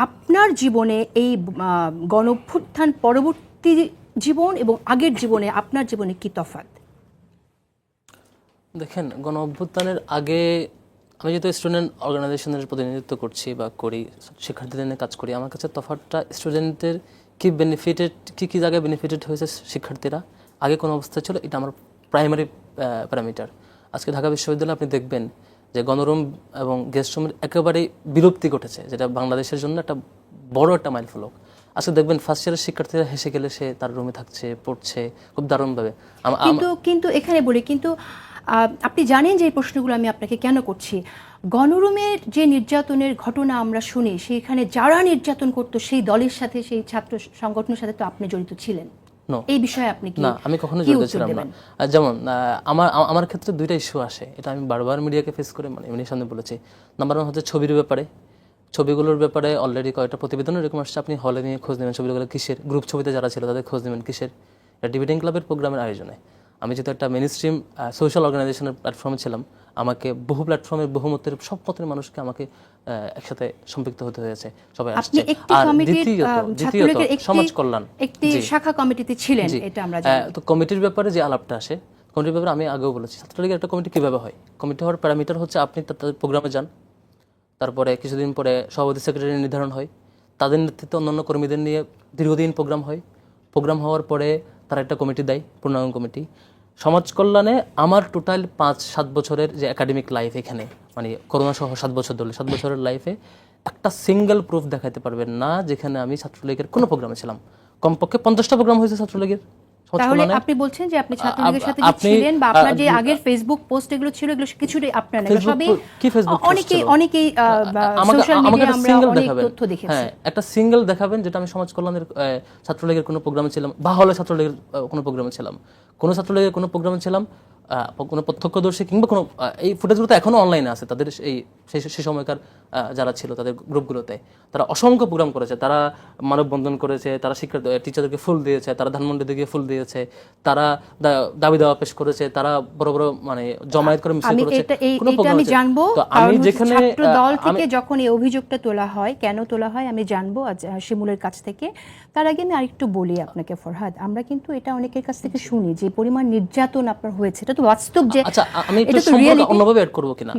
আপনার জীবনে এই আহ, গণঅভ্যুত্থান পরবর্তী জীবন এবং আগের জীবনে আপনার জীবনে কি তফাৎ? দেখেন গণ অভ্যুত্থানের আগে আমি যেহেতু স্টুডেন্ট অর্গানাইজেশনের প্রতিনিধিত্ব করছি বা করি শিক্ষার্থীদের নিয়ে কাজ করি আমার কাছে তফাৎটা স্টুডেন্টদের কি বেনিফিটেড কি কী জায়গায় বেনিফিটেড হয়েছে শিক্ষার্থীরা? আগে কোন অবস্থা ছিল এটা আমার প্রাইমারি প্যারামিটার আজকে ঢাকা বিশ্ববিদ্যালয়ে আপনি দেখবেন যে গণরুম এবং গেস্ট রুমের একেবারেই বিলুপ্তি ঘটেছে, যেটা বাংলাদেশের জন্য একটা বড় একটা মাইল ফলক আজকে দেখবেন ফার্স্ট ইয়ারের শিক্ষার্থীরা হেসে গেলে সে তার রুমে থাকছে, পড়ছে, খুব দারুণভাবে। কিন্তু কিন্তু এখানে বলি, কিন্তু আপনি জানেন যে এই প্রশ্নগুলো আমি আপনাকে কেন করছি? গণরুমের যে নির্যাতনের ঘটনা আমরা শুনি, সেখানে যারা নির্যাতন করতো, সেই দলের সাথে, সেই ছাত্র সংগঠনের সাথে তো আপনি জড়িত ছিলেন. এই বিষয়ে আপনি কি না আমি কখনো কি জড়িত ছিলাম না। যেমন আমার আমার ক্ষেত্রে দুইটা ইস্যু আসে। এটা আমি বারবার মিডিয়াকে ফেস করে মানে এমনি সামনে বলেছি। নাম্বার ওয়ান হচ্ছে ছবির ব্যাপারে। ছবিগুলোর ব্যাপারে অলরেডি কয়েকটা প্রতিবেদন এরকম আসছে। আপনি হলে নিয়ে খোঁজ নেবেন ছবিগুলো কিসের? গ্রুপ ছবিতে যারা ছিল তাদের খোঁজ নেবেন কিসের? এটা ডিবেটিং ক্লাবের প্রোগ্রামের আয়োজনে। আমি যেহেতু একটা মেন স্ট্রিম সোশ্যাল অর্গানাইজেশনের প্ল্যাটফর্মে ছিলাম আমাকে বহু প্ল্যাটফর্মের বহু মতের সব মতের মানুষকে আমাকে একসাথে সম্পৃক্ত হতে হয়েছে। সবাই আসছে। আর দ্বিতীয়ত সমাজ কল্যাণ। একটি শাখা কমিটিতে ছিলেন এটা আমরা জানি। তো কমিটির ব্যাপারে যে আলাপটা আসে কমিটির ব্যাপারে আমি আগেও বলেছি ছাত্রলীগের একটা কমিটি কীভাবে হয়? কমিটি হওয়ার প্যারামিটার হচ্ছে আপনি তাদের প্রোগ্রামে যান। তারপরে কিছুদিন পরে সভাপতি সেক্রেটারি নির্ধারণ হয়। তাদের নেতৃত্বে অন্যান্য কর্মীদের নিয়ে দীর্ঘদিন প্রোগ্রাম হয়। প্রোগ্রাম হওয়ার পরে তারা একটা কমিটি দেয় পূর্ণাঙ্গ কমিটি সমাজ কল্যাণে আমার টোটাল পাঁচ সাত বছরের যে একাডেমিক লাইফ এখানে মানে করোনা সহ সাত বছর ধরে সাত বছরের লাইফে একটা সিঙ্গেল প্রুফ দেখাতে পারবেন না যেখানে আমি ছাত্রলীগের কোনো প্রোগ্রামে ছিলাম। কমপক্ষে পঞ্চাশটা প্রোগ্রাম হয়েছে ছাত্রলীগের তাহলে আপনি বলছেন যে আপনি ছাত্রলীগের সাথে যে ছিলেন বা আপনার যে আগের ফেসবুক পোস্ট এগুলো ছিল এগুলো কিছুটাই আপনার না। ফেসবুক সবই কি ফেসবুক পোস্ট অনেকেই ছিল? অনেকেই আমাকে সোশ্যাল মিডিয়ায় একটা আমরা সিঙ্গেল অনেক দেখাবেন। তথ্য দেখেছি। হ্যাঁ একটা সিঙ্গেল দেখাবেন যেটা আমি সমাজ কল্যাণের ছাত্রলীগের কোনো প্রোগ্রামে ছিলাম বা হলে ছাত্রলীগের কোনো প্রোগ্রামে ছিলাম। কোনো ছাত্রলীগের কোনো প্রোগ্রামে ছিলাম কোনো প্রত্যক্ষদর্শী কিংবা কোনো এই ফুটেজগুলো তো এখনও অনলাইনে আছে, তাদের এই সেই সেই সময়কার যারা ছিল তাদের গ্রুপগুলোতে তারা অসংখ্য প্রোগ্রাম করেছে। তারা মানববন্ধন করেছে তারা শিক্ষা টিচারদেরকে ফুল দিয়েছে তারা ধানমন্ডিতে গিয়ে ফুল দিয়েছে তারা দাবি দাওয়া পেশ করেছে তারা বড় বড় মানে জমায়েত করে মিছিল করেছে। কোনো আমি জানব আমি যেখানে দল থেকে যখন এই অভিযোগটা তোলা হয় কেন তোলা হয় আমি জানব শিমুলের কাছ থেকে। তার আগে আমি আরেকটু বলি আপনাকে ফরহাদ। আমরা কিন্তু এটা অনেকের কাছ থেকে শুনি যে পরিমাণ নির্যাতন আপনার হয়েছে। এটা তো বাস্তব যে আচ্ছা আমি একটু অন্যভাবে অ্যাড করব কিনা?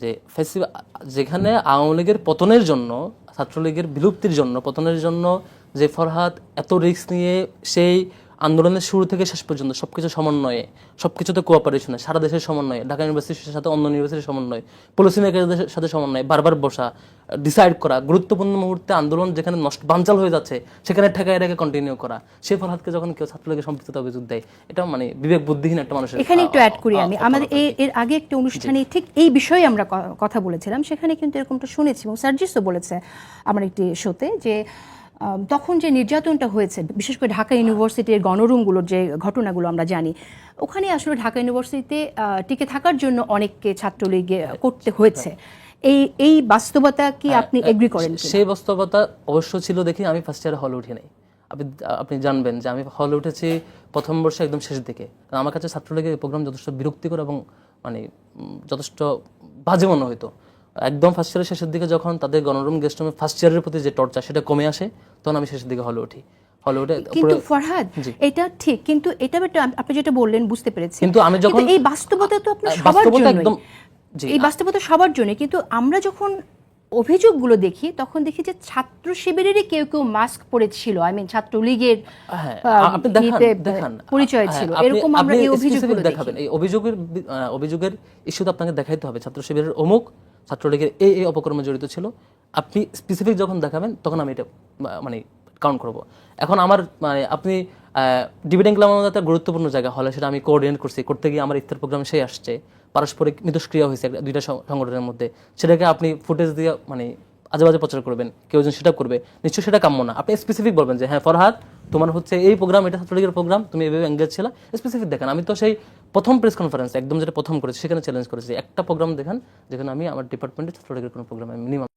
যে ফেস্টিভ্যাল যেখানে আওয়ামী লীগের পতনের জন্য, ছাত্রলীগের বিলুপ্তির জন্য, পতনের জন্য যে ফরহাদ এত রিস্ক নিয়ে সেই আন্দোলনের শুরু থেকে শেষ পর্যন্ত সবকিছু সমন্বয়ে সবকিছুতে কোঅপারেশনে সারা দেশের সমন্বয়ে ঢাকা ইউনিভার্সিটির সাথে অন্য ইউনিভার্সিটির সমন্বয় পলিসি মেকারদের সাথে সমন্বয় বারবার বসা ডিসাইড করা গুরুত্বপূর্ণ মুহূর্তে আন্দোলন যেখানে নষ্ট বানচাল হয়ে যাচ্ছে সেখানে ঠেকায় রেখে কন্টিনিউ করা সেই ফরহাদকে যখন কেউ ছাত্রলীগের সম্পৃক্ততা অভিযোগ দেয় এটা মানে বিবেক বুদ্ধিহীন একটা মানুষের এখানে একটু অ্যাড করি আমি। আমাদের এর আগে একটা অনুষ্ঠানে ঠিক এই বিষয়ে আমরা কথা বলেছিলাম সেখানে কিন্তু এরকমটা শুনেছি এবং সার্জিসও বলেছে আমার একটি শোতে যে তখন যে নির্যাতনটা হয়েছে বিশেষ করে ঢাকা ইউনিভার্সিটির গণরুমগুলোর যে ঘটনাগুলো আমরা জানি ওখানে আসলে ঢাকা ইউনিভার্সিটিতে টিকে থাকার জন্য অনেককে ছাত্রলীগে করতে হয়েছে। এই এই বাস্তবতা কি আপনি এগ্রি করেন? সেই বাস্তবতা অবশ্য ছিল দেখি আমি ফার্স্ট ইয়ারে হলে উঠি নাই। আপনি আপনি জানবেন যে আমি হলে উঠেছি প্রথম বর্ষে একদম শেষ দিকে। আমার কাছে ছাত্রলীগের প্রোগ্রাম যথেষ্ট বিরক্তিকর এবং মানে যথেষ্ট বাজে মনে হতো একদম ফার্স্ট ইয়ারের শেষের দিকে যখন তাদের গণরুম গেস্ট রুমে ফার্স্ট ইয়ারের প্রতি যে টর্চা সেটা কমে আসে তখন আমি শেষের দিকে হলে উঠি। কিন্তু ফরহাদ এটা ঠিক কিন্তু এটা আপনি যেটা বললেন বুঝতে পেরেছি। কিন্তু আমি যখন এই বাস্তবতা তো আপনার সবার জন্য এই বাস্তবতা সবার জন্য কিন্তু আমরা যখন অভিযোগগুলো দেখি তখন দেখি যে ছাত্র শিবিরেরই কেউ কেউ মাস্ক পরেছিল। আই মিন ইয়েতে, দেখান। পরিচয় হ্যাঁ, ছিল। এরকম আমরা এই দেখাবেন। এই অভিযোগের অভিযোগের ইস্যুতে আপনাকে দেখাইতে হবে। ছাত্র শিবিরের অমুক ছাত্রলীগের এই এই অপকর্মে জড়িত ছিল। আপনি স্পেসিফিক যখন দেখাবেন, তখন আমি এটা মানে কাউন্ট করব। এখন আমার মানে আপনি ডিবেটিং ক্লাব আমাদের একটা গুরুত্বপূর্ণ জায়গা, হলে সেটা আমি কোঅর্ডিনেট করছি। করতে গিয়ে আমার ইফতার প্রোগ্রাম সেই আসছে। পারস্পরিক মিথস্ক্রিয়া হয়েছে দুইটা সংগঠনের মধ্যে। সেটাকে আপনি ফুটেজ দিয়ে মানে আজে বাজে প্রচার করবেন। কেউ যেন সেটা করবে। নিশ্চয়ই সেটা কাম্য না। আপনি স্পেসিফিক বলবেন যে হ্যাঁ ফরহাদ, তোমার হচ্ছে এই প্রোগ্রাম এটা ছাত্রলীগের প্রোগ্রাম তুমি এভাবে এঙ্গেজ ছিল। স্পেসিফিক দেখেন। আমি তো সেই প্রথম প্রেস কনফারেন্স একদম যেটা প্রথম করেছে, সেখানে চ্যালেঞ্জ করেছি। একটা প্রোগ্রাম দেখান, যেখানে আমি আমার ডিপার্টমেন্টে ছাত্রলীগের কোনো প্রোগ্রাম মিনিমাম